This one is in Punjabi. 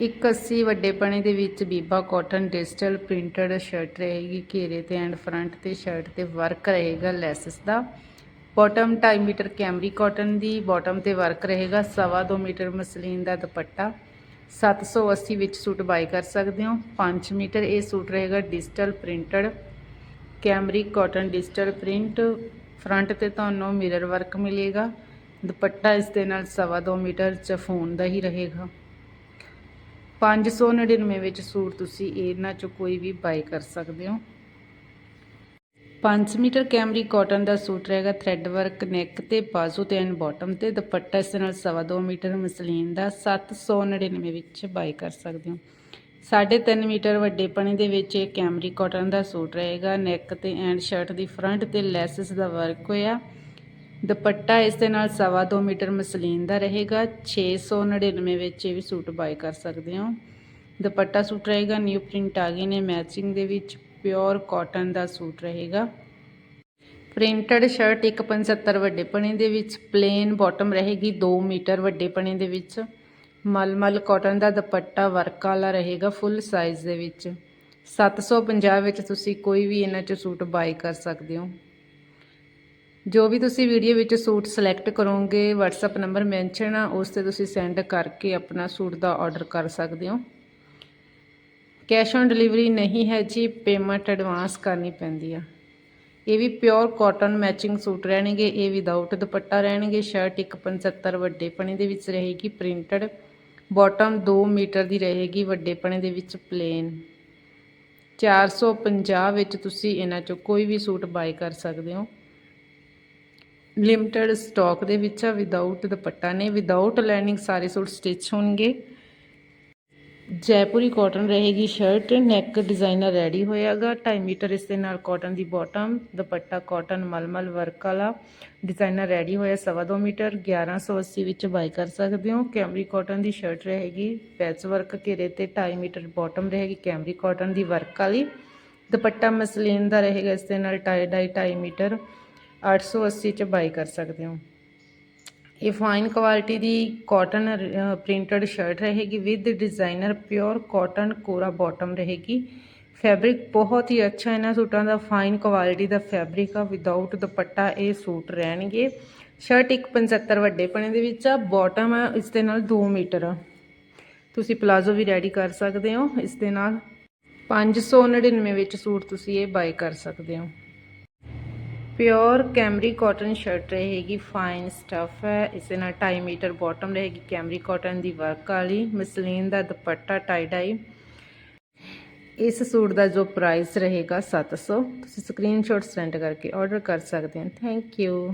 180 ਵੱਡੇ ਪਣੇ ਦੇ ਵਿੱਚ ਬੀਬਾ ਕਾਟਨ ਡਿਜੀਟਲ ਪ੍ਰਿੰਟਡ ਸ਼ਰਟ ਰਹੇਗੀ, ਘੇਰੇ ਤੇ ਐਂਡ ਫਰੰਟ ਤੇ ਸ਼ਰਟ ਤੇ ਵਰਕ ਰਹੇਗਾ ਲੈਸਸ ਦਾ। ਬਾਟਮ 2.5 ਮੀਟਰ ਕੈਮਰੀ ਕਾਟਨ ਦੀ, ਬਾਟਮ ਤੇ ਵਰਕ ਰਹੇਗਾ ਸਵਾ ਦੋ ਮੀਟਰ ਮਸਲੀਨ ਦਾ ਦੁਪੱਟਾ। 780 ਵਿੱਚ ਸੂਟ ਬਾਈ ਕਰ ਸਕਦੇ ਹੋ। 5 ਮੀਟਰ ਇਹ ਸੂਟ ਰਹੇਗਾ digital printed Camry cotton digital print. Front ਤੇ ਤੁਹਾਨੂੰ ਮਿਰਰ ਵਰਕ ਮਿਲੇਗਾ। ਦੁਪੱਟਾ ਇਸ ਦੇ ਨਾਲ ਸਵਾ ਦੋ ਮੀਟਰ ਚਫੋਨ ਦਾ ਹੀ ਰਹੇਗਾ। 599 ਵਿੱਚ ਸੂਟ ਤੁਸੀਂ ਇਹਨਾਂ ਚੋਂ ਕੋਈ ਵੀ ਬਾਈ ਕਰ ਸਕਦੇ ਹੋ। 5 ਮੀਟਰ ਕੈਮਰੀ ਕਾਟਨ ਦਾ ਸੂਟ ਰਹੇਗਾ ਥ੍ਰੈਡ ਵਰਕ ਨੈਕ ਤੇ ਬਾਜ਼ੂ ਤੇ ਐਂਡ ਬਾਟਮ ਤੇ। ਦੁਪੱਟਾ ਇਸ ਨਾਲ ਸਵਾ ਦੋ ਮੀਟਰ ਮਸਲੀਨ ਦਾ 799 ਵਿੱਚ ਬਾਈ ਕਰ ਸਕਦੇ ਹੋ। 3.5 ਮੀਟਰ ਵੱਡੇ ਪਣੇ ਦੇ ਵਿੱਚ ਇਹ ਕੈਮਰੀ ਕਾਟਨ ਦਾ ਸੂਟ ਰਹੇਗਾ। ਨੈਕ ਤੇ ਐਂਡ ਸ਼ਰਟ ਦੀ ਫਰੰਟ ਤੇ ਲੈਸਸ ਦਾ ਵਰਕ ਹੋਇਆ। ਦੁਪੱਟਾ ਇਸ ਦੇ ਨਾਲ ਸਵਾ ਦੋ ਮੀਟਰ ਮਸਲੀਨ ਦਾ ਰਹੇਗਾ 699 ਵਿੱਚ ਇਹ ਵੀ ਸੂਟ ਬਾਈ ਕਰ ਸਕਦੇ ਹੋ। ਦੁਪੱਟਾ ਸੂਟ ਰਹੇਗਾ ਨਿਊ ਪ੍ਰਿੰਟ ਆ ਗਏ ਨੇ ਮੈਚਿੰਗ ਦੇ ਵਿੱਚ ਪਿਓਰ ਕਾਟਨ ਦਾ ਸੂਟ ਰਹੇਗਾ। ਪ੍ਰਿੰਟਡ ਸ਼ਰਟ 175 ਵੱਡੇ ਪਣੇ ਦੇ ਵਿੱਚ ਪਲੇਨ ਬਾਟਮ ਰਹੇਗੀ 2 ਮੀਟਰ ਵੱਡੇ ਪਣੇ ਦੇ ਵਿੱਚ। ਮਲਮਲ ਕਾਟਨ ਦਾ ਦੁਪੱਟਾ ਵਰਕ ਵਾਲਾ ਰਹੇਗਾ ਫੁੱਲ ਸਾਈਜ਼ ਦੇ ਵਿੱਚ। 750 ਵਿੱਚ ਤੁਸੀਂ ਕੋਈ ਵੀ ਇਹਨਾਂ ਚੋਂ ਸੂਟ ਬਾਈ ਕਰ ਸਕਦੇ ਹੋ। ਜੋ ਵੀ ਤੁਸੀਂ ਵੀਡੀਓ ਵਿੱਚ ਸੂਟ ਸਿਲੈਕਟ ਕਰੋਗੇ, WhatsApp ਨੰਬਰ ਮੈਂਸ਼ਨ ਆ, ਉਸ ਤੇ ਤੁਸੀਂ ਸੈਂਡ ਕਰਕੇ ਆਪਣਾ ਸੂਟ ਦਾ ਆਰਡਰ ਕਰ ਸਕਦੇ ਹੋ। ਕੈਸ਼ ਔਨ ਡਿਲੀਵਰੀ ਨਹੀਂ ਹੈ ਜੀ ਪੇਮੈਂਟ ਐਡਵਾਂਸ ਕਰਨੀ ਪੈਂਦੀ ਆ। ਇਹ ਵੀ ਪਿਓਰ ਕਾਟਨ ਮੈਚਿੰਗ ਸੂਟ ਰਹਿਣਗੇ, ਇਹ ਵਿਦਆਊਟ ਦੁਪੱਟਾ ਰਹਿਣਗੇ ਸ਼ਰਟ 175 ਵੱਡੇ ਪਣੇ ਦੇ ਵਿੱਚ ਰਹੇਗੀ ਪ੍ਰਿੰਟਡ ਬਾਟਮ 2 ਮੀਟਰ ਦੀ ਰਹੇਗੀ ਵੱਡੇ ਪਣੇ ਦੇ ਵਿੱਚ ਪਲੇਨ 450 ਵਿੱਚ ਤੁਸੀਂ ਇਹਨਾਂ ਚੋਂ ਕੋਈ ਵੀ ਸੂਟ ਬਾਈ ਕਰ ਸਕਦੇ ਹੋ। ਲਿਮਟਿਡ ਸਟਾਕ ਦੇ ਵਿੱਚ ਆ ਵਿਦਆਊਟ ਦੁਪੱਟਾ ਨੇ ਵਿਦਆਊਟ ਲਾਈਨਿੰਗ ਸਾਰੇ ਸੂਟ ਸਟਿਚ ਹੋਣਗੇ। ਜੈਪੁਰੀ ਕਾਟਨ ਰਹੇਗੀ ਸ਼ਰਟ ਨੈਕ ਡਿਜ਼ਾਈਨਰ ਰੈਡੀ ਹੋਇਆਗਾ। 2.5 ਮੀਟਰ ਇਸ ਦੇ ਨਾਲ ਕਾਟਨ ਦੀ ਬਾਟਮ ਦੁਪੱਟਾ ਕਾਟਨ ਮਲਮਲ ਵਰਕ ਵਾਲਾ। ਡਿਜ਼ਾਈਨਰ ਰੈਡੀ ਹੋਇਆ ਸਵਾ ਦੋ ਮੀਟਰ 1180 ਵਿੱਚ ਬਾਈ ਕਰ ਸਕਦੇ ਹੋ। ਕੈਮਰੀ ਕਾਟਨ ਦੀ ਸ਼ਰਟ ਰਹੇਗੀ ਪੈਚ ਵਰਕ ਘੇਰੇ ਤੇ 2.5 ਮੀਟਰ ਬਾਟਮ ਰਹੇਗੀ ਕੈਮਰੀ ਕਾਟਨ ਦੀ ਵਰਕ ਵਾਲੀ। ਦੁਪੱਟਾ ਮਸਲੀਨ ਦਾ ਰਹੇਗਾ ਇਸ ਦੇ ਨਾਲ ਟਾਈ ਡਾਈ 2.5 ਮੀਟਰ। 880 ਚ ਬਾਈ ਕਰ ਸਕਦੇ ਹੋ। ਇਹ ਫਾਈਨ ਕੁਆਲਿਟੀ ਦੀ ਕਾਟਨ ਪ੍ਰਿੰਟਡ ਸ਼ਰਟ ਰਹੇਗੀ ਵਿਦ ਡਿਜ਼ਾਈਨਰ ਪਿਓਰ ਕਾਟਨ ਕੋਰਾ ਬਾਟਮ ਰਹੇਗੀ। ਫੈਬਰਿਕ ਬਹੁਤ ਹੀ ਅੱਛਾ ਇਹਨਾਂ ਸੂਟਾਂ ਦਾ ਫਾਈਨ ਕੁਆਲਿਟੀ ਦਾ ਫੈਬਰਿਕ ਆ ਵਿਦਆਊਟ ਦੁਪੱਟਾ ਇਹ ਸੂਟ ਰਹਿਣਗੇ। ਸ਼ਰਟ 175 ਵੱਡੇ ਪਣੇ ਦੇ ਵਿੱਚ ਆ ਬਾਟਮ ਆ, ਇਸ ਦੇ ਨਾਲ 2 ਮੀਟਰ ਆ। ਤੁਸੀਂ ਪਲਾਜ਼ੋ ਵੀ ਰੈਡੀ ਕਰ ਸਕਦੇ ਹੋ, ਇਸ ਦੇ ਨਾਲ 599 ਵਿੱਚ ਸੂਟ ਤੁਸੀਂ ਇਹ ਬਾਈ ਕਰ ਸਕਦੇ ਹੋ। ਪਿਓਰ ਕੈਮਰੀ ਕਾਟਨ ਸ਼ਰਟ ਰਹੇਗੀ ਫਾਈਨ ਸਟਫ ਹੈ। ਇਸ ਨਾਲ 2.5 ਮੀਟਰ ਬਾਟਮ ਰਹੇਗੀ ਕੈਮਰੀ ਕਾਟਨ ਦੀ ਵਰਕ ਵਾਲੀ। ਮਸਲੀਨ ਦਾ ਦੁਪੱਟਾ ਟਾਈ ਡਾਈ ਇਸ ਸੂਟ ਦਾ ਜੋ ਪ੍ਰਾਈਸ ਰਹੇਗਾ 700 ਤੁਸੀਂ ਸਕਰੀਨਸ਼ਾਟ ਸੈਂਡ ਕਰਕੇ ਆਰਡਰ ਕਰ ਸਕਦੇ ਹੋ। Thank you